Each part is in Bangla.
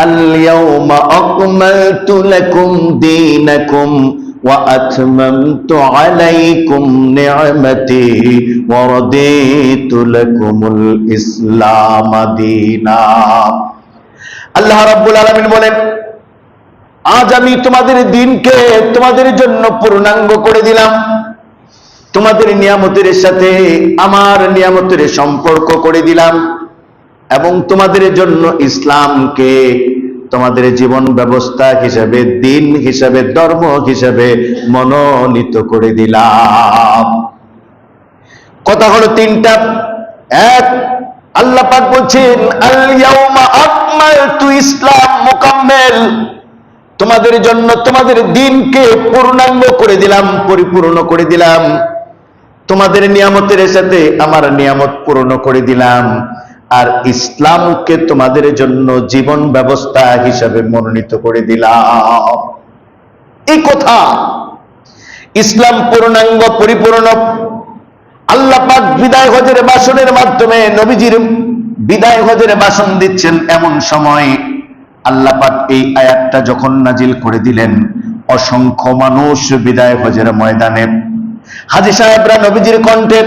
اليوم أكملت لكم دينكم وأتممت عليكم نعمتي ورضيت لكم الإسلام دينا আল্লাহ রাব্বুল আলামিন বলেন আজ আমি তোমাদের দিনকে তোমাদের জন্য পূর্ণাঙ্গ করে দিলাম তোমাদের নিয়ামতের সাথে আমার নিয়ামতের সম্পর্ক করে দিলাম এবং তোমাদের জন্য ইসলামকে তোমাদের জীবন ব্যবস্থা হিসাবে, দিন হিসাবে, ধর্ম হিসাবে মনোনীত করে দিলাম। কথা হলো তিনটা। এক, আল্লাহ পাক বলছেন ইসলাম মুকাম্মেল। তোমাদের জন্য তোমাদের দিনকে পূর্ণাঙ্গ করে দিলাম, পরিপূর্ণ করে দিলাম। তোমাদের নিয়ামতের সাথে আমার নিয়ামত পূর্ণ করে দিলাম। আর ইসলামকে তোমাদের জন্য জীবন ব্যবস্থা হিসাবে মনোনীত করে দিলাম। এই কথা ইসলাম পূর্ণাঙ্গ, পরিপূর্ণ। আল্লাহ পাক বিদায় হজের বাসনের মাধ্যমে নবীজির বিদায় হজের বাসন দিচ্ছেন এমন সময় আল্লাহ পাক এই আয়াতটা যখন নাজিল করে দিলেন, অসংখ্য মানুষ বিদায় হজের ময়দানে। হাজি সাহেবরা নবীজির কণ্ঠে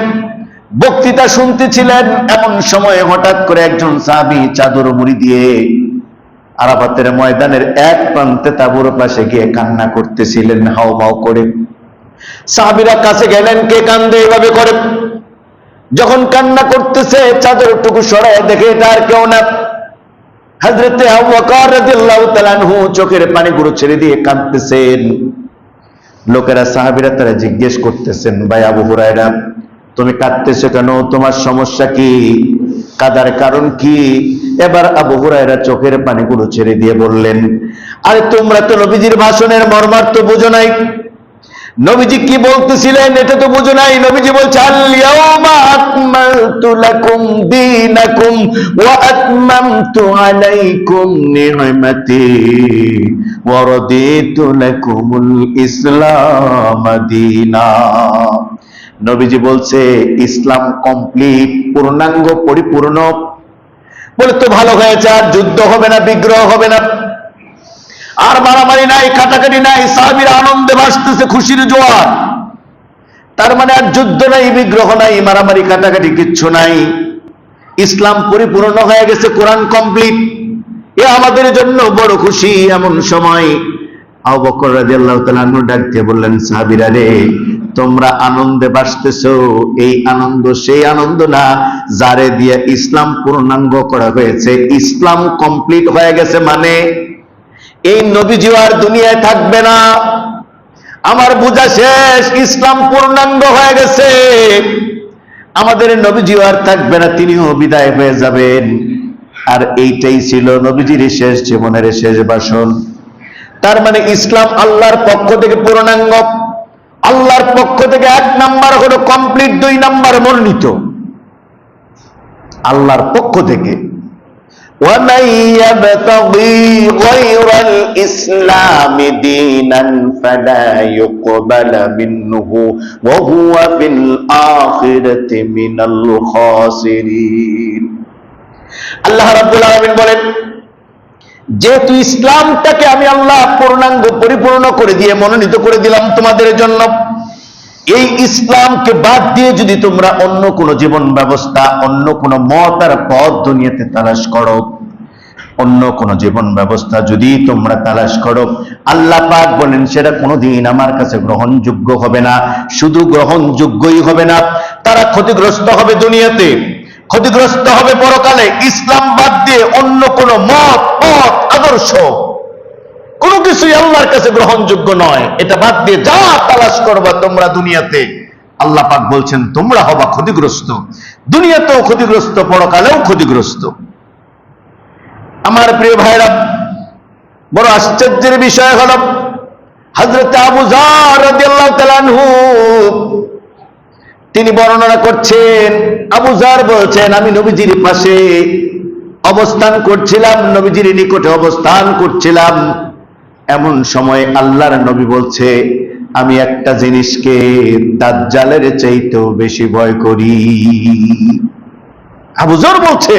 বক্তৃতা শুনতেছিলেন, এমন সময়ে হঠাৎ করে একজন সাহাবী চাদর মুড়ি দিয়ে আরাফাতের ময়দানের এক প্রান্তে তাবুর পাশে গিয়ে কান্না করতেছিলেন, হাও মাও করে। সাহাবিরা কাছে গেলেন, কে কান্দে এভাবে করে? যখন কান্না করতেছে, চাদরটুকু সরায় দেখে এটা আর কেউ না। হাজরতে চোখের পানিগুলো ছেড়ে দিয়ে কাঁদতেছেন। লোকেরা সাহাবিরা তারা জিজ্ঞেস করতেছেন, ভাই আবু হুরায়রা তুমি কাঁদতেছো কেন? তোমার সমস্যা কি? কাদার কারণ কি? এবার আবু হুরায়রা চোখের পানিগুলো ছেড়ে দিয়ে বললেন, আরে তোমরা তো নবীজির ভাষণের মর্মার্থ বুঝো নাই। নবীজি কি বলতেছিলেন এটা তো বুঝো নাই। নবীজি বলছে ইসলাম দীনা। নবীজি বলছে, ইসলাম কমপ্লিট পূর্ণাঙ্গ, পরিপূর্ণ। বলে, তো ভালো হয়েছে, আর যুদ্ধ হবে না, বিগ্রহ হবে না। আর মারামারি নাই কাটাকাটি নাই, সাহাবিরা আনন্দে ভাসতেছে, খুশির জোয়ার। তার মানে আর যুদ্ধ নাই, বিগ্রহ নাই, মারামারি কাটাকাটি কিচ্ছু নাই। ইসলাম পরিপূর্ণ হয়ে গেছে, কোরআন কমপ্লিট এ আমাদের জন্য বড় খুশি, এমন সময় আবু বকর রাদিয়াল্লাহু তাআলা আনহু ডাক দিয়ে বললেন, সাহাবীরা রে তোমরা আনন্দে বাসতেছো, এই আনন্দ সেই আনন্দ না যারে দিয়ে ইসলাম পূর্ণাঙ্গ করা হয়েছে। ইসলাম কমপ্লিট হয়ে গেছে মানে এই নবীজি আর দুনিয়ায় থাকবে না। আমার বোঝা শেষ, ইসলাম পূর্ণাঙ্গ হয়ে গেছে। আমাদের নবীজি আর থাকবে না, তিনিও বিদায় হয়ে যাবেন। আর এইটাই ছিল নবীজির শেষ, জীবনের শেষ বাসন। তার মানে ইসলাম আল্লাহর পক্ষ থেকে পূর্ণাঙ্গ। আল্লাহর পক্ষ থেকে এক নাম্বার হলো কমপ্লিট দুই নাম্বার মনোনীত আল্লাহর পক্ষ থেকে ومن يبتغي غير الإسلام دينا فلا يقبل منه وهو في الآخرة من الخاسرين আল্লাহ রাব্বুল আলামিন বলেন যেহেতু ইসলামটাকে আমি আল্লাহ পূর্ণাঙ্গ পরিপূর্ণ করে দিয়ে মনোনীত করে দিলাম তোমাদের জন্য, এই ইসলামকে বাদ দিয়ে যদি তোমরা অন্য কোন জীবন ব্যবস্থা, অন্য কোন মত আর পথ দুনিয়াতে তালাশ করো, অন্য কোন জীবন ব্যবস্থা যদি তোমরা তালাশ করো, আল্লাহ পাক বলেন, সেটা কোনোদিন আমার কাছে গ্রহণযোগ্য হবে না, শুধু গ্রহণযোগ্যই হবে না, তারা ক্ষতিগ্রস্ত হবে দুনিয়াতে। ক্ষতিগ্রস্ত হবে পরকালে ইসলাম বাদ দিয়ে অন্য কোন মত, পথ, আদর্শ। কোনো কিছুই আল্লাহর কাছে গ্রহণযোগ্য নয়। এটা বাদ দিয়ে যা তালাশ করবা তোমরা দুনিয়াতে, আল্লাহ পাক বলছেন, তোমরা হবা ক্ষতিগ্রস্ত। দুনিয়াতেও ক্ষতিগ্রস্ত, পরকালেও ক্ষতিগ্রস্ত। আমার প্রিয় ভাইরা, বড় আশ্চর্যের বিষয় হল হজরত আবু আনহু তিনি বর্ণনা করছেন, আবু জার বলছেন, আমি নবীজির পাশে অবস্থান করছিলাম, নবীজির নিকটে অবস্থান করছিলাম। এমন সময় আল্লাহর নবী বলছে, আমি একটা জিনিসকে দাজ্জালের চাইতেও বেশি ভয় করি। আবু জর বলছে,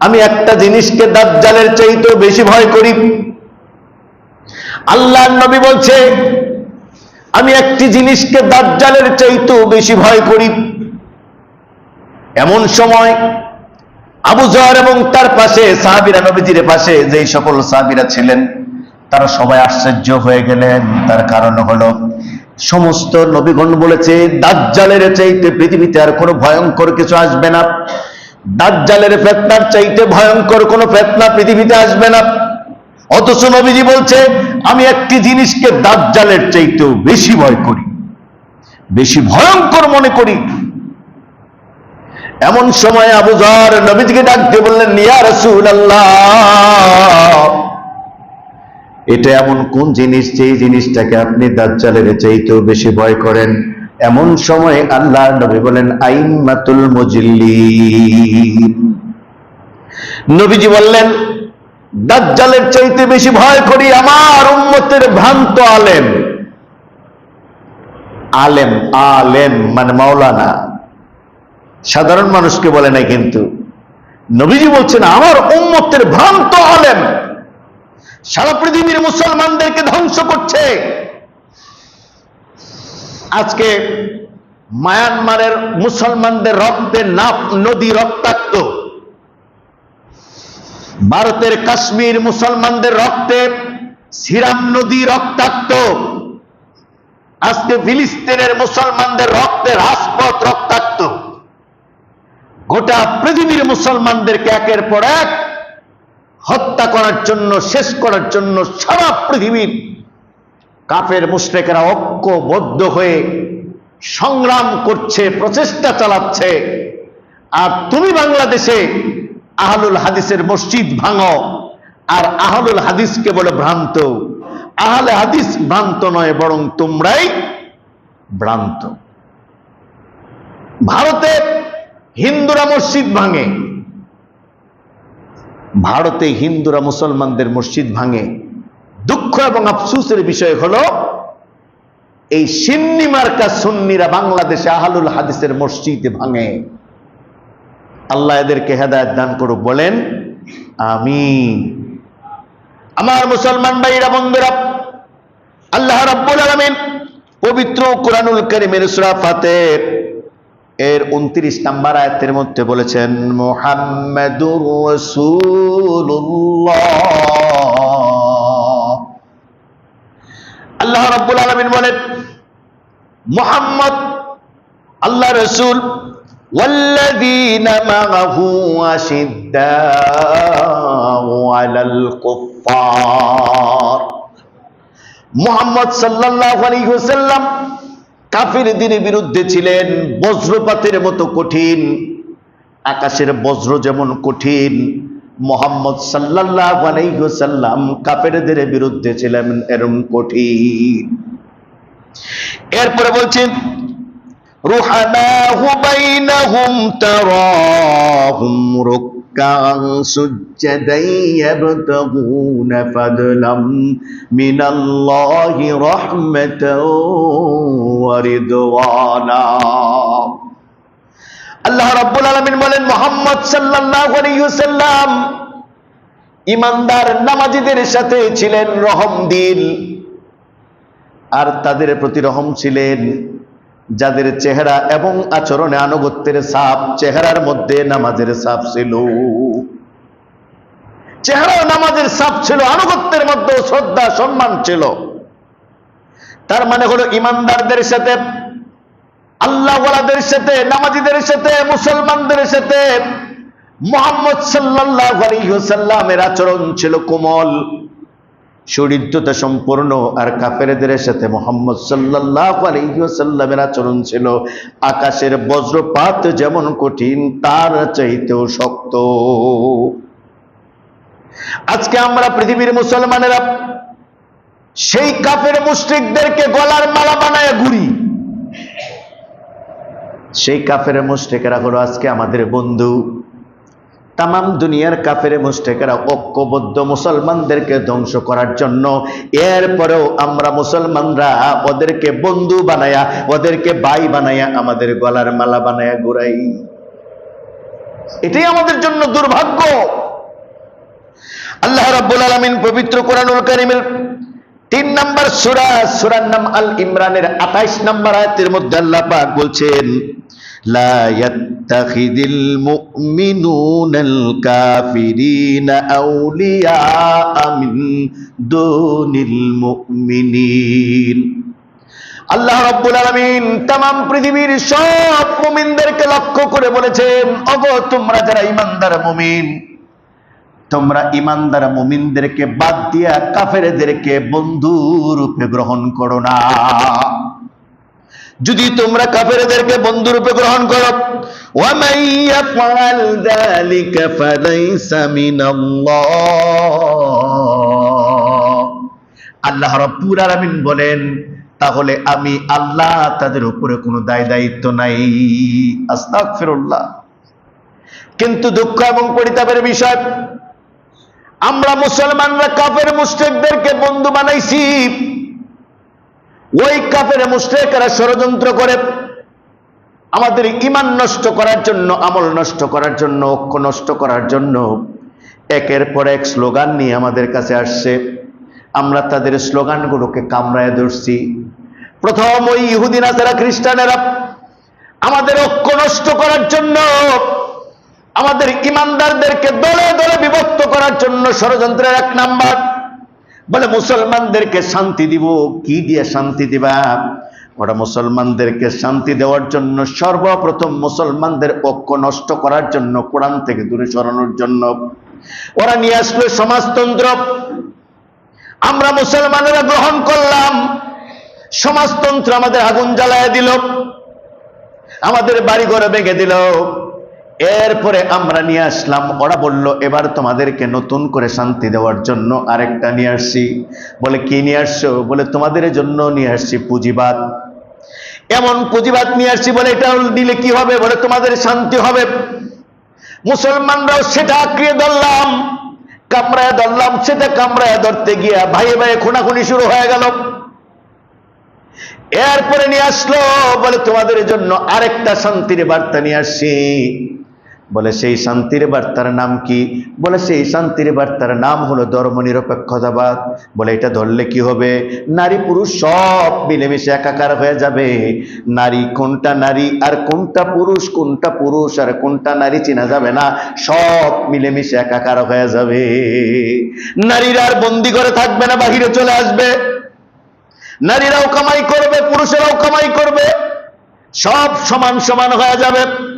আমি একটা জিনিসকে দাজ্জালের চাইতেও বেশি ভয় করি। আল্লাহর নবী বলছে আমি একটি জিনিসকে দাজ্জালের চাইতেও বেশি ভয় করি। এমন সময় আবু জহর এবং তার পাশে সাহাবিরা, নবীজির পাশে যেই সকল সাহাবিরা ছিলেন, তারা সবাই আশ্চর্য হয়ে গেলেন। তার কারণ হলো, সমস্ত নবীগণ বলেছে, দাজ্জালের চাইতে পৃথিবীতে আর কোনো ভয়ঙ্কর কিছু আসবে না। দাজ্জালের ফেতনার চাইতে ভয়ঙ্কর কোনো ফেতনা পৃথিবীতে আসবে না। অথচ নবীজি বলছে আমি একটি জিনিসকে দাজ্জালের চাইতেও বেশি ভয় করি, বেশি ভয়ঙ্কর মনে করি। এমন সময় আবু জর নবীজিকে ডাক দিয়ে বললেন, ইয়া রাসূলুল্লাহ, এটা এমন কোন জিনিস যেই জিনিসটাকে আপনি দাজ্জালের চাইতেও বেশি ভয় করেন? এমন সময় আল্লাহ নবী বলেন আইম্মাতুল মজিল্লি নবীজি বললেন দাজ্জালের চাইতে বেশি ভয় করি আমার উম্মতের ভ্রান্ত আলেম। আলেম আলেম মানে মাওলানা। সাধারণ মানুষকে বলে নাই কিন্তু। নবীজি বলছেন, আমার উম্মতের ভ্রান্ত আলেম সারা পৃথিবীর মুসলমানদেরকে ধ্বংস করছে। আজকে মায়ানমারের মুসলমানদের রক্তে নাপ নদী রক্তাক্ত। ভারতের কাশ্মীর মুসলমানদের রক্তে সিরাম নদী রক্তাক্ত। আজকে ফিলিস্তিনের মুসলমানদের রক্তে রাজপথ রক্তাক্ত। গোটা পৃথিবীর মুসলমানদেরকে একের পর এক হত্যা করার জন্য, শেষ করার জন্য সারা পৃথিবীর কাফের মুশ্রেকেরা ঐক্যবদ্ধ হয়ে সংগ্রাম করছে, প্রচেষ্টা চালাচ্ছে। আর তুমি বাংলাদেশে আহলুল হাদিসের মসজিদ ভাঙো। আর আহলুল হাদিসকে বলে ভ্রান্ত। আহলে হাদিস ভ্রান্ত নয়, বরং তোমরাই ভ্রান্ত। ভারতে হিন্দুরা মসজিদ ভাঙে। ভারতে হিন্দুরা মুসলমানদের মসজিদ ভাঙে। দুঃখ এবং আফসুসের বিষয় হলো, এই সিন্নি মার্কা সুন্নিরা বাংলাদেশে আহলুল হাদিসের মসজিদ ভাঙে। আল্লাহ এদেরকে হেদায়ত দান করুক, বলেন আমি আমার মুসলমান ভাইরা, বন্ধুরা, আল্লাহ রাব্বুল আলামিন পবিত্র কোরআনুল কারীমের সূরা ফাতির এর উনত্রিশ নাম্বার আয়াতের মধ্যে বলেছেন, মোহাম্মদুর আল্লাহ রাব্বুল আলামিন বলেন, মোহাম্মদ, আল্লাহ রসুল والذين معه أشداء على الكفار মোহাম্মদ সাল্লাল্লাহু আলাইহি ওয়াসাল্লাম কাফিরদের বিরুদ্ধে ছিলেন বজ্রপাতের মতো কঠিন আকাশের বজ্র যেমন কঠিন মোহাম্মদ সাল্লাল্লাহু আলাইহি ওয়াসাল্লাম কাফেরদের বিরুদ্ধে ছিলেন এরম কঠিন এরপরে বলছেন রুহানাহু বাইনাহুম তারাহুম ركعا سجدا يبتغون فضلا من الله رحمة ورضوانا আল্লাহ রাব্বুল আলামিন বলেন মোহাম্মদ সাল্লাল্লাহু আলাইহি ওয়াসাল্লাম ইমানদার নামাজীদের সাথে ছিলেন রহম দিল আর তাদের প্রতি রহম ছিলেন যাদের চেহারা এবং আচরণে আনুগত্যের সাপ চেহারার মধ্যে নামাজের সাপ ছিল। চেহারা নামাজের সাপ ছিল, আনুগত্যের মধ্যে শ্রদ্ধা, সম্মান ছিল। তার মানে হলো ইমানদারদের সাথে, আল্লাহওয়ালাদের সাথে, নামাজিদের সাথে, মুসলমানদের সাথে মোহাম্মদ সাল্লাহ আলহিহসাল্লামের আচরণ ছিল কোমল। চরিত্রতা সম্পূর্ণ আর কাফেরদের সাথে মোহাম্মদ সাল্লাহ আলহিহসাল্লামের আচরণ ছিল, আকাশের বজ্রপাত যেমন কঠিন, তার চাইতেও শক্ত। আজকে আমরা পৃথিবীর মুসলমানেরা সেই কাফের মুশ্রিকদেরকে গলার মালা বানায় ঘুরি। সেই কাফের মুশ্রিকেরা হলো আজকে আমাদের বন্ধু। তাম দুনিয়ার কাফের মুশ্রিকেরা ঐক্যবদ্ধ মুসলমানদেরকে ধ্বংস করার জন্য। এরপরেও আমরা মুসলমানরা ওদেরকে বন্ধু বানায়া, ওদেরকে ভাই বানায়া, আমাদের গলার মালা বানায়া ঘুরাই। এটাই আমাদের জন্য দুর্ভাগ্য। আল্লাহ রাব্বুল আলামিন পবিত্র কোরআনুল কারীমের তিন নাম্বার সুরা, সূরার নাম আল ইমরানের 28 নাম্বার আয়াতের মধ্যে আল্লাহ পাক বলছেন ইয়াত্তাখিদিল মুমিনুনাল কাফিরিনা আউলিয়া মিন দুনিল মুমিনিন আল্লাহ রাব্বুল আলামিন তাম পৃথিবীর সব মুমিনদেরকে লক্ষ্য করে বলেছেন, ওগো, তোমরা যারা ইমানদার মুমিন, তোমরা ইমানদার মুমিনদেরকে বাদ দিয়া কাফেরদেরকে বন্ধু রূপে গ্রহণ করো না। যদি তোমরা কাফেরদেরকে বন্ধুরূপে গ্রহণ করো আল্লাহ রব্বুর আলামিন বলেন, তাহলে আমি আল্লাহ তাদের উপরে কোনো দায় দায়িত্ব নাই। আস্তাগফিরুল্লাহ। কিন্তু দুঃখ এবং পরিতাপের বিষয়, আমরা মুসলমানরা কাফের মুসলিমদেরকে বন্ধু বানাইছি। ওই কাফের মুশরিকরা ষড়যন্ত্র করে আমাদের ইমান নষ্ট করার জন্য, আমল নষ্ট করার জন্য, ঐক্য নষ্ট করার জন্য একের পর এক স্লোগান নিয়ে আমাদের কাছে আসছে। আমরা তাদের স্লোগানগুলোকে কামড়ায় ধরছি। প্রথম ওই ইহুদিন আসারা খ্রিস্টানেরা আমাদের ঐক্য নষ্ট করার জন্য, আমাদের ইমানদারদেরকে দলে দলে বিভক্ত করার জন্য ষড়যন্ত্রের এক নাম্বার বলে, মুসলমানদেরকে শান্তি দিব, কি দিয়ে শান্তি দিবা? ওরা মুসলমানদেরকে শান্তি দেওয়ার জন্য, সর্বপ্রথম মুসলমানদের ঐক্য নষ্ট করার জন্য, কোরআন থেকে দূরে সরানোর জন্য ওরা নিয়ে আসলো সমাজতন্ত্র। আমরা মুসলমানেরা গ্রহণ করলাম। সমাজতন্ত্র আমাদের আগুন জ্বালায় দিল, আমাদের বাড়ি ঘরে ভেঙে দিল। এরপরে আমরা নিয়ে আসলাম, ওরা বলল, এবার তোমাদেরকে নতুন করে শান্তি দেওয়ার জন্য আরেকটা নিয়ে আসছি। বলে, কি নিয়ে আসছো? বলে, তোমাদের জন্য নিয়ে আসছি পুঁজিবাদ। এমন পুঁজিবাদ নিয়ে আসছি বলে, এটা দিলে কি হবে? বলে, তোমাদের শান্তি হবে। মুসলমানরাও সেটা আঁকড়িয়ে ধরলাম, কামড়ায় ধরলাম, সেটা কামড়ায় ধরতে গিয়া ভাইয়ে ভাইয়ে খুনাখুনি শুরু হয়ে গেল। এরপরে নিয়ে আসলো, বলে, তোমাদের জন্য আরেকটা শান্তির বার্তা নিয়ে আসছি। বলে সেই শান্তির বার্তার নাম কি? বলে সেই শান্তির বার্তার নাম হলো ধর্ম নিরপেক্ষতাবাদ বলে এটা ধরলে কি হবে? নারী পুরুষ সব মিলেমিশে একাকার হয়ে যাবে। নারী কোনটা নারী আর কোনটা পুরুষ কোনটা পুরুষ আর কোনটা নারী চেনা যাবে না, সব মিলেমিশে একাকার হয়ে যাবে। নারীরা আর বন্দি করে থাকবে না, বাহিরে চলে আসবে। নারীরাও কামাই করবে, পুরুষেরাও কামাই করবে। সব সমান সমান হয়ে যাবে।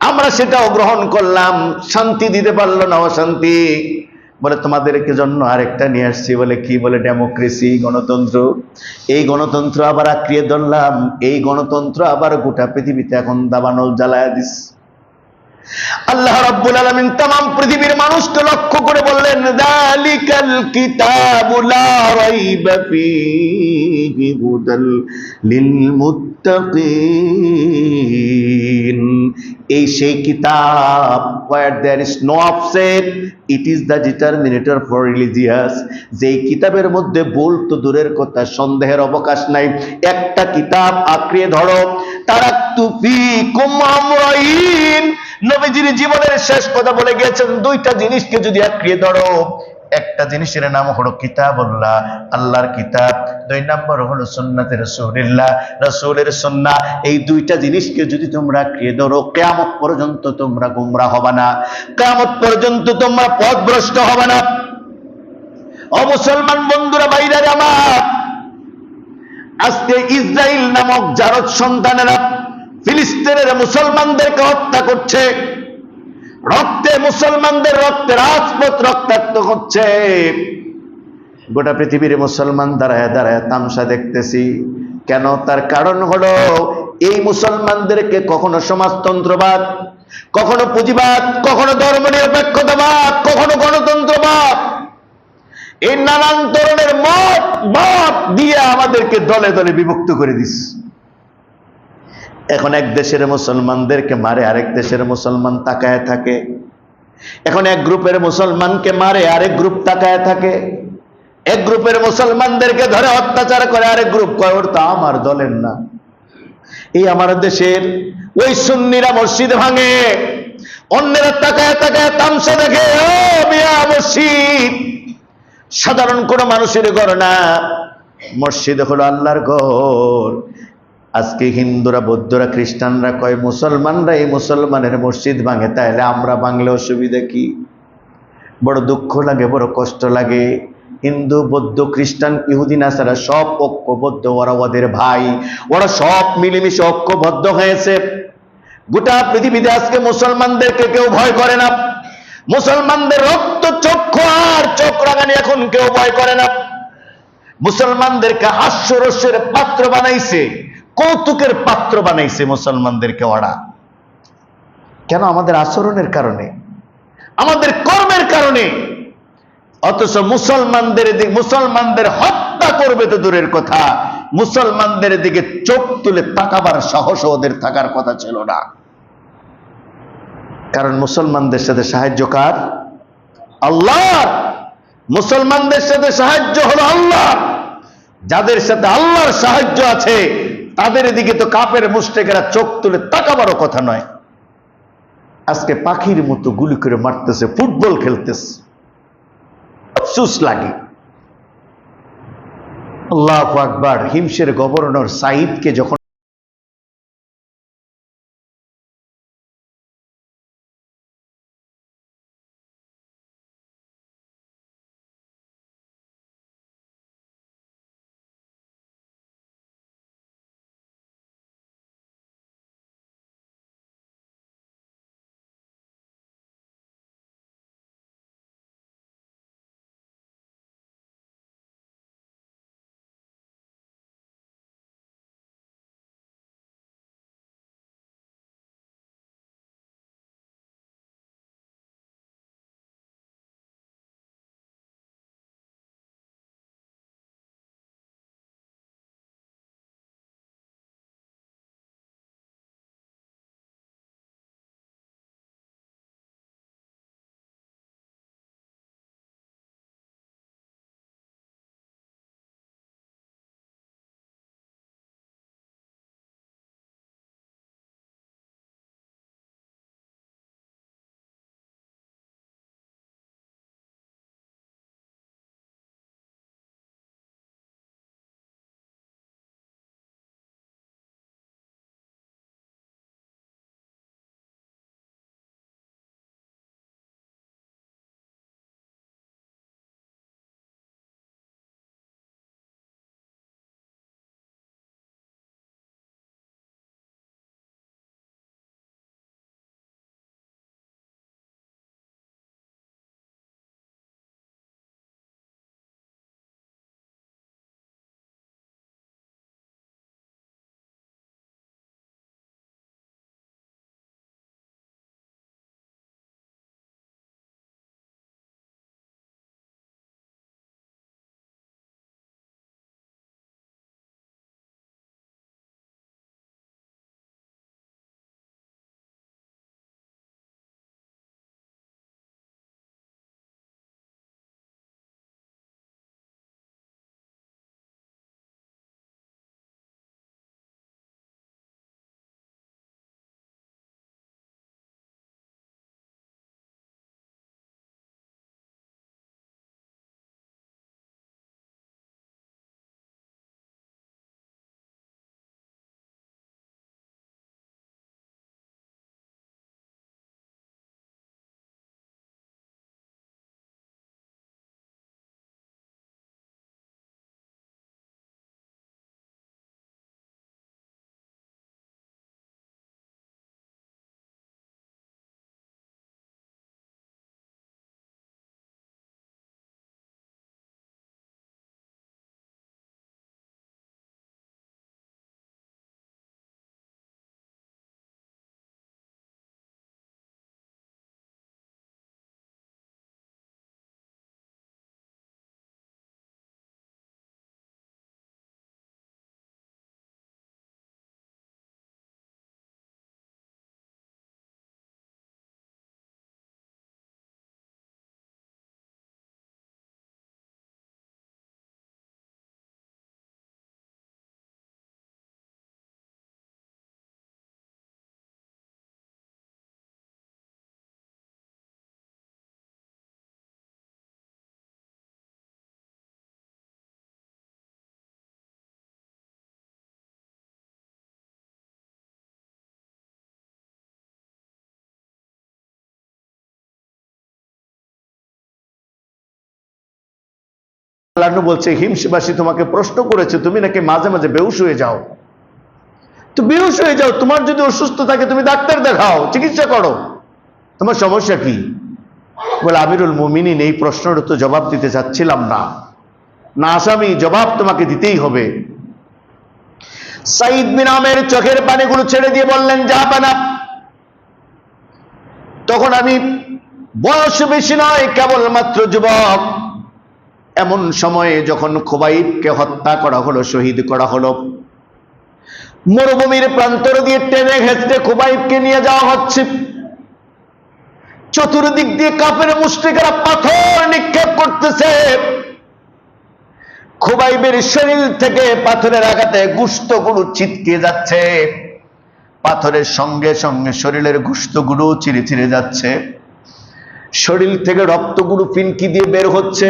আমরা সেটাও গ্রহণ করলাম, শান্তি দিতে পারল না অশান্তি বলে, তোমাদেরকে জন্য আরেকটা নিয়ে আসছি। বলে, কি? বলে, ডেমোক্রেসি, গণতন্ত্র। এই গণতন্ত্র আবার আক্রিয়ে ধরলাম। এই গণতন্ত্র আবার গোটা পৃথিবীতে এখন দাবানল জ্বালায় দিস। আল্লাহ রব্বুল আলমিন তাম, পৃথিবীর মানুষকে লা রাইবা ফীহি হুদাল লিল মুত্তাকিন এই সেই কিতাব where there is no offset it is the determinator for religious যেই কিতাবের মধ্যে ভুল তো দূরের কথা, সন্দেহের অবকাশ নাই, একটা কিতাব আঁকড়িয়ে ধরো, তারাক্তু ফীকুম আমরাইন। নবীজির জীবনের শেষ কথা বলে গিয়েছেন, দুইটা জিনিসকে যদি আঁকড়িয়ে ধরো একটা জিনিসের নাম হলো কিতাবুল্লাহ, আল্লাহর কিতাব। দুই নম্বর হলো সুন্নাতে রসুলিল্লাহ। রসুলের সন্না এই দুইটা জিনিসকে যদি তোমরা আঁকড়িয়ে ধরো, কেয়ামত পর্যন্ত তোমরা গুমরা হবে না। কেয়ামত পর্যন্ত তোমরা পথভ্রষ্ট হবে না। অমুসলমান বন্ধুরা বাইরে আমার, আজকে ইসরায়েল নামক জারদ সন্তানেরা ফিলিস্তিনের মুসলমানদেরকে হত্যা করছে। রক্তে মুসলমানদের রক্তে রাজপথ রক্তাক্ত হচ্ছে। গোটা পৃথিবীর মুসলমান দাঁড়ায় দাঁড়ায় তামসা দেখতেছি। কেন? তার কারণ হলো, এই মুসলমানদেরকে কখনো সমাজতন্ত্রবাদ, কখনো পুঁজিবাদ, কখনো ধর্ম নিরপেক্ষতাবাদ কখনো গণতন্ত্রবাদ। এই নানান ধরনের মত মত দিয়ে আমাদেরকে দলে দলে বিভক্ত করে দিস। এখন এক দেশের মুসলমানদেরকে মারে, আরেক দেশের মুসলমান তাকায় থাকে। এখন এক গ্রুপের মুসলমানকে মারে, আরেক গ্রুপ তাকায় থাকে। এক গ্রুপের মুসলমানদেরকে ধরে অত্যাচার করে, আরেক গ্রুপ কয়, ওর তা আমার দলের না। এই আমার দেশের ওই সুন্নিরা মসজিদ ভাঙে, অন্যেরা তাকায় তাকায় তামসা দেখে মসজিদ, সাধারণ কোনো মানুষের ঘর না, মসজিদ হলো আল্লাহর ঘর। আজকে হিন্দুরা, বৌদ্ধরা, খ্রিস্টানরা কয়, মুসলমানরা এই মুসলমানের মসজিদ ভাঙে তাহলে আমরা বাংলা অসুবিধা কি? বড় দুঃখ লাগে, বড় কষ্ট লাগে। হিন্দু, বৌদ্ধ, খ্রিস্টান, ইহুদি, নাসারা সব ঐক্যবদ্ধ, ওরা ওদের ভাই, ওরা সব মিলেমিশে ঐক্যবদ্ধ হয়েছে। গোটা পৃথিবীতে আজকে মুসলমানদেরকে কেউ ভয় করে না। মুসলমানদের রক্ত চক্ষু আর চোখ রাগানি এখন কেউ ভয় করে না। মুসলমানদেরকে হাস্যরস্যের পাত্র বানাইছে। কৌতুকের পাত্র বানাইছে মুসলমানদেরকে ওরা। কেন? আমাদের আচরণের কারণে। আমাদের কর্মের কারণে। অথচ মুসলমানদের দিকে মুসলমানদের হত্যা করবে তো দূরের কথা। মুসলমানদের দিকে চোখ তুলে তাকাবার সাহস ওদের থাকার কথা ছিল না। কারণ মুসলমানদের সাথে সাহায্য কার? আল্লাহ মুসলমানদের সাথে সাহায্য হলো আল্লাহ যাদের সাথে আল্লাহর সাহায্য আছে তাদের এদিকে তো কাপের মুস্টেকেরা চোখ তুলে তাকাবারও কথা নয়। আজকে পাখির মতো গুলি করে মারতেছে, ফুটবল খেলতেছে। আফসুস লাগে। আল্লাহ আকবার হিমসের গভর্নর সাইদকে যখন আল্লাহ বলছে হিমসবাসী তোমাকে প্রশ্ন করেছে, তুমি নাকি মাঝে মাঝে বেউস হয়ে যাও? তো বেউস হয়ে যাও, তোমার যদি অসুস্থ থাকে, তুমি ডাক্তার দেখাও, চিকিৎসা করো। তোমার সমস্যা কি? বলে, আমিরুল মুমিনিন, এই প্রশ্নের তো জবাব দিতে চাচ্ছিলাম না। না আসামি, জবাব তোমাকে দিতেই হবে। সাইদ বিন আমের চোখের পানিগুলো ছেড়ে দিয়ে বললেন, যা পানা তখন আমি বয়স বেশি নয়, কেবলমাত্র যুবক। এমন সময়ে যখন খুবাইবকে হত্যা করা হলো, শহীদ করা হলো, মরুভূমির প্রান্তর দিয়ে টেনে ঘেঁচতে খুবাইবকে নিয়ে যাওয়া হচ্ছে। চতুর্দিক দিয়ে কাপের মুষ্টিকেরা পাথর নিক্ষেপ করতেছে। খুবাইবের শরীর থেকে পাথরের আঘাতে গুস্তগুলো ছিটকে যাচ্ছে। পাথরের সঙ্গে সঙ্গে শরীরের গুস্তগুলো চিরে চিরে যাচ্ছে। শরীর থেকে রক্তগুলো ফিনকি দিয়ে বের হচ্ছে।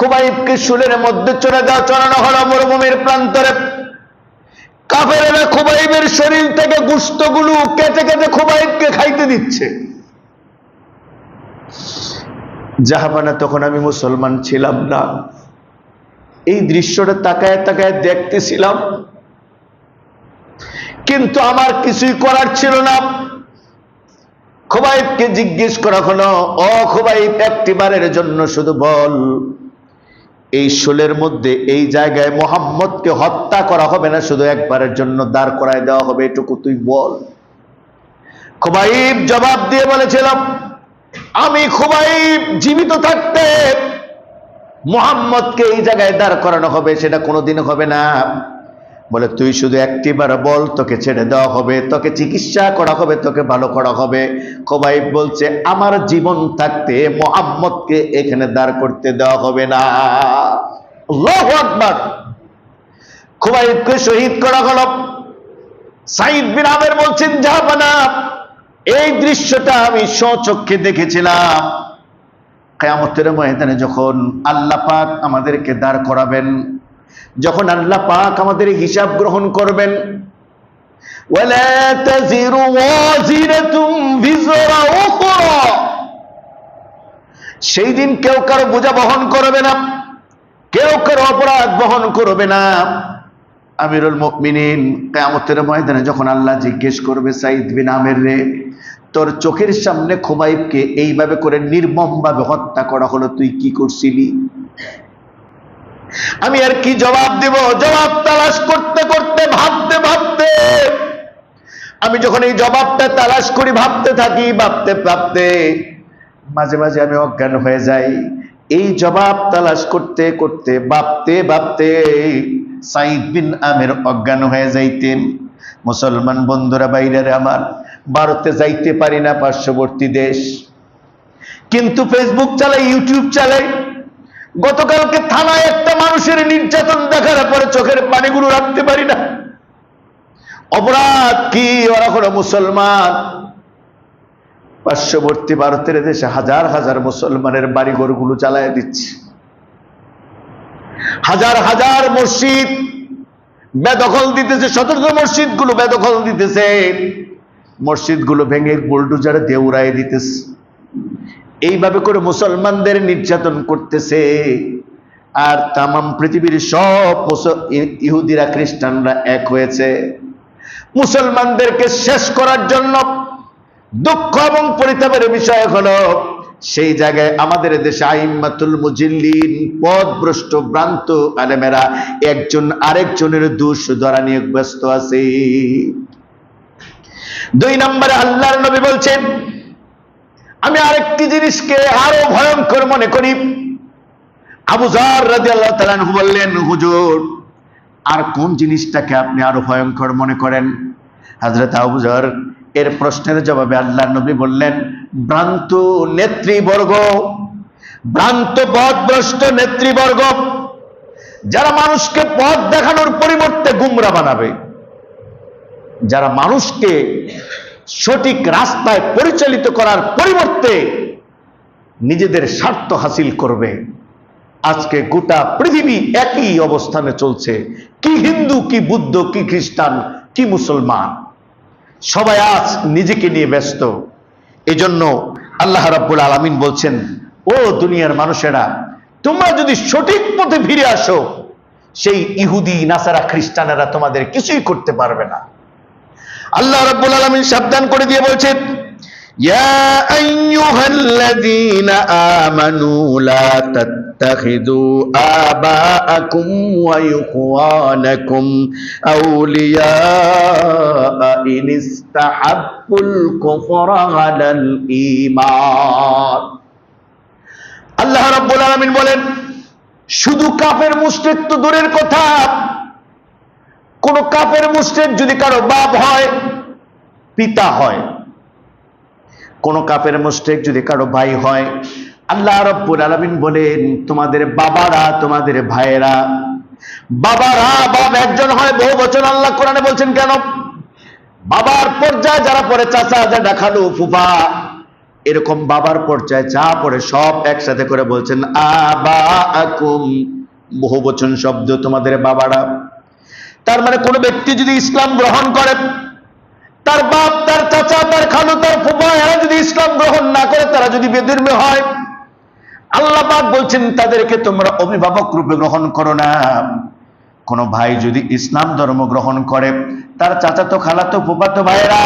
খুবাইবকে শুলের মধ্যে চলে দেওয়া, চড়ানো হলো মরুভূমির প্রান্তরে। কাফেরেরা খুবাইবের শরীর থেকে গুস্তগুলো কেটে কেটে খুবাইবকে খাইতে দিচ্ছে। জাহাবানা তখন আমি মুসলমান ছিলাম না। এই দৃশ্যটা তাকায় তাকায় দেখতেছিলাম। কিন্তু আমার কিছুই করার ছিল না। খোবাইবকে জিজ্ঞেস করা হলো খোবাইব একটি বারের জন্য শুধু বল। এই শোলের মধ্যে, এই জায়গায় মোহাম্মদকে হত্যা করা হবে না, শুধু একবারের জন্য দাঁড় করায় দেওয়া হবে, এটুকু তুই বল। খোবাইব জবাব দিয়ে বলেছিলাম, আমি খুবাইব জীবিত থাকতে মোহাম্মদকে এই জায়গায় দাঁড় করানো হবে, সেটা কোনোদিন হবে না। বলে, তুই শুধু একটিবার বল, তোকে ছেড়ে দেওয়া হবে, তোকে চিকিৎসা করা হবে, তোকে ভালো করা হবে। খোবাইব বলছে, আমার জীবন থাকতে মোহাম্মদকে এখানে দাঁড় করতে দেওয়া হবে না। আকবার। খুবাইবকে শহীদ করা হল। সাইদ বিন আমের বলছেন জাহাপানা এই দৃশ্যটা আমি স্বচক্ষে দেখেছিলাম। কেয়ামতের ময়দানে যখন আল্লাহ পাক আমাদেরকে দাঁড় করাবেন, যখন আল্লাহ পাক আমাদের হিসাব গ্রহণ করবেন সেই দিন কেউ কারও বোঝা বহন করবে না। কেউ কারও অপরাধ বহন করবে না। আমিরুল মুমিনিন কেয়ামতের ময়দানে যখন আল্লাহ জিজ্ঞেস করবে সাইদ বিন আমের রে, তোর চোখের সামনে খুবাইবকে এইভাবে করে নির্মম ভাবে হত্যা করা হলো, তুই কি করছিলি? আমি আর কি জবাব দেব? জবাব তালাশ করতে করতে, ভাবতে ভাবতে, আমি যখন এই জবাবটা তালাশ করি, ভাবতে থাকি, ভাবতে ভাবতে, মাঝে মাঝে আমি অজ্ঞান হয়ে যাই। এই জবাব তালাশ করতে করতে, ভাবতে ভাবতে সাইদ বিন আমের অজ্ঞান হয়ে যাইতেন। মুসলমান বন্ধুরা বাইরে আমার, ভারতে যাইতে পারি না পার্শ্ববর্তী দেশ। কিন্তু ফেসবুক চালাই ইউটিউব চালাই, গতকালকে থানায় একটা মানুষের নির্যাতন দেখার পরে চোখের পানিগুলো রাখতে পারি না। অপরাধ কি? ওরা কোনো মুসলমান। পার্শ্ববর্তী ভারতের দেশে হাজার হাজার মুসলমানের বাড়িঘরগুলো চালায় দিচ্ছে। হাজার হাজার মসজিদ বেদখল দিতেছে শতর্থ মসজিদগুলো বেদখল দিতেছে। মসজিদগুলো ভেঙে বুলডুজারে দেউরাই দিতেছে। এইভাবে করে মুসলমানদের নির্যাতন করতেছে। আর তামাম পৃথিবীর সব ইহুদিরা, খ্রিস্টানরা এক হয়েছে। মুসলমানদেরকে শেষ করার জন্য দুঃখ এবং পরিতাপের বিষয় হলো, সেই জায়গায় আমাদের দেশে আইম্মাতুল মুজিল্লিন, পথভ্রষ্ট, ভ্রান্ত আলেমেরা একজন আরেকজনের দোষ ধরা নিয়ে ব্যস্ত আছে। দুই নম্বরে আল্লাহর নবী বলছেন, আমি আরেকটি জিনিসকে আরও ভয়ঙ্কর মনে করি। আবু জার রাদিয়াল্লাহু তাআলা আনহু বললেন, হুজুর, আর কোন জিনিসটাকে আপনি আরও ভয়ঙ্কর মনে করেন? হযরত আবু জার এর প্রশ্নের জবাবে আল্লাহ নবী বললেন, ভ্রান্ত নেতৃবর্গ, ভ্রান্ত পথভ্রষ্ট নেতৃবর্গ, যারা মানুষকে পথ দেখানোর পরিবর্তে গুমরা বানাবে, যারা মানুষকে সঠিক রাস্তায় পরিচালিত করার পরিবর্তে নিজেদের স্বার্থ হাসিল করবে। আজকে গোটা পৃথিবী একই অবস্থানে চলছে। কি হিন্দু, কি বুদ্ধ, কি খ্রিস্টান, কি মুসলমান। সবাই আজ নিজেকে নিয়ে ব্যস্ত। এজন্য আল্লাহ রাব্বুল আলামিন বলছেন, ও দুনিয়ার মানুষেরা, তোমরা যদি সঠিক পথে ফিরে আসো, সেই ইহুদি, নাসারা খ্রিস্টানেরা তোমাদের কিছুই করতে পারবে না। আল্লাহ রাব্বুল আলামিন সাবধান করে দিয়ে বলছেন ইয়া আইয়ুহাল্লাযীনা আমানু লা তাত্তাখিযু আবাআকুম ওয়া ইখওয়ানাকুম আউলিয়া ইন ইস্তাহাব্বুল কুফরা আলাল ঈমান আল্লাহ রাব্বুল আলামিন বলেন, শুধু কাফের মুশরিক তো দূরের কথা। কোন কাফের মুশরিক যদি কারও বাপ হয়, পিতা হয় কোন কাপের মুশরিক যদি কারও ভাই হয়, আল্লাহ রাব্বুল আলামিন বলেন, তোমাদের বাবারা, তোমাদের ভাইয়েরা। বাবারা, বাপ একজন হয়, বহু বচন আল্লাহ কোরআনে বলছেন কেন? বাবার পর্যায়ে যারা পরে চাচা যা খালু, ফুফা, এরকম বাবার পর্যায়ে যা পড়ে, সব একসাথে করে বলছেন আবা বহু বচন শব্দ তোমাদের বাবারা। তার মানে কোন ব্যক্তি যদি ইসলাম গ্রহণ করে, তার বাপ, তার চাচা, তার খালু, তার ফুফা এরা যদি ইসলাম গ্রহণ না করে, তারা যদি বেদুর্মে হয়। আল্লাহ পাক বলছেন, তাদেরকে তোমরা অভিভাবক রূপে গ্রহণ করো না। কোন ভাই যদি ইসলাম ধর্ম গ্রহণ করে, তার চাচাতো, খালাতো, ফুফাতো ভাইয়েরা,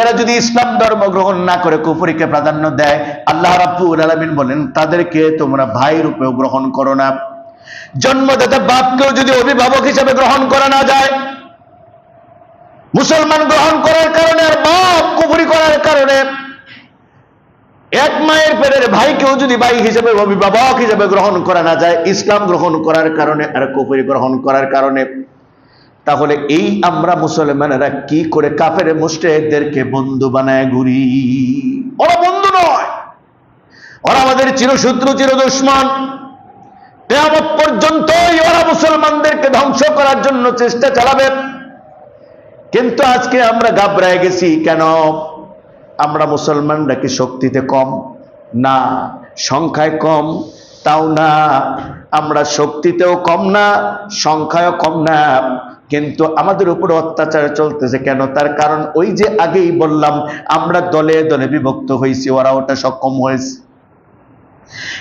এরা যদি ইসলাম ধর্ম গ্রহণ না করে, কুফরিকে প্রাধান্য দেয়, আল্লাহ রাব্বুল আলামিন বলেন, তাদেরকে তোমরা ভাই রূপেও গ্রহণ করো না। জন্মদাতা বাপকেও যদি অভিভাবক হিসেবে গ্রহণ করা না যায় মুসলমান গ্রহণ করার কারণে আর বাপ কুফরি করার কারণে এক মায়ের পেটের ভাইকেও যদি ভাই হিসেবে, অভিভাবক হিসেবে গ্রহণ করা না যায়, ইসলাম গ্রহণ করার কারণে আর কুফরি গ্রহণ করার কারণে, তাহলে এই আমরা মুসলমানেরা কি করে কাফের মুস্টেকদেরকে বন্ধু বানায় ঘুরি? ওরা বন্ধু নয়। ওরা আমাদের চিরশত্রু চির দুশ্মন কেয়ামত পর্যন্তই ওরা মুসলমানদেরকে ধ্বংস করার জন্য চেষ্টা চালাবে। কিন্তু আজকে আমরা ঘাবড়ায় গেছি, কেন? আমরা মুসলমানরা কি শক্তিতে কম? না, সংখ্যায় কম, তাও না। আমরা শক্তিতেও কম না, সংখ্যায়ও কম না। কিন্তু আমাদের উপর অত্যাচার চলতেছে কেন? তার কারণ ওই যে আগেই বললাম, আমরা দলে দলে বিভক্ত হয়েছি, ওরা ওটা সক্ষম হয়েছে।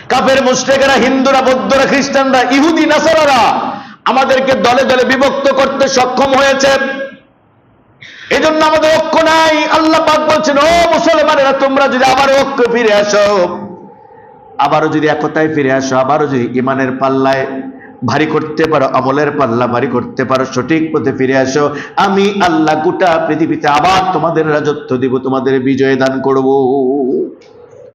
কাফের মুশ্রেকেরা, হিন্দুরা, বৌদ্ধরা, খ্রিস্টানরা, ইহুদি, নাসারারা আমাদেরকে দলে দলে বিভক্ত করতে সক্ষম হয়েছে। এজন্য আমাদের ঐক্য নাই। আল্লাহ পাক বলছেন, ও মুসলমানেরা, তোমরা যদি আবার ঐক্য ফিরে আসো, আবারও যদি একতায় ফিরে আসো, আবারও যদি ইমানের পাল্লায় ভারী করতে পারো, আমলের পাল্লা ভারী করতে পারো, সঠিক পথে ফিরে আসো, আমি আল্লাহ গোটা পৃথিবীতে আবার তোমাদের রাজত্ব দিব, তোমাদের বিজয় দান করব।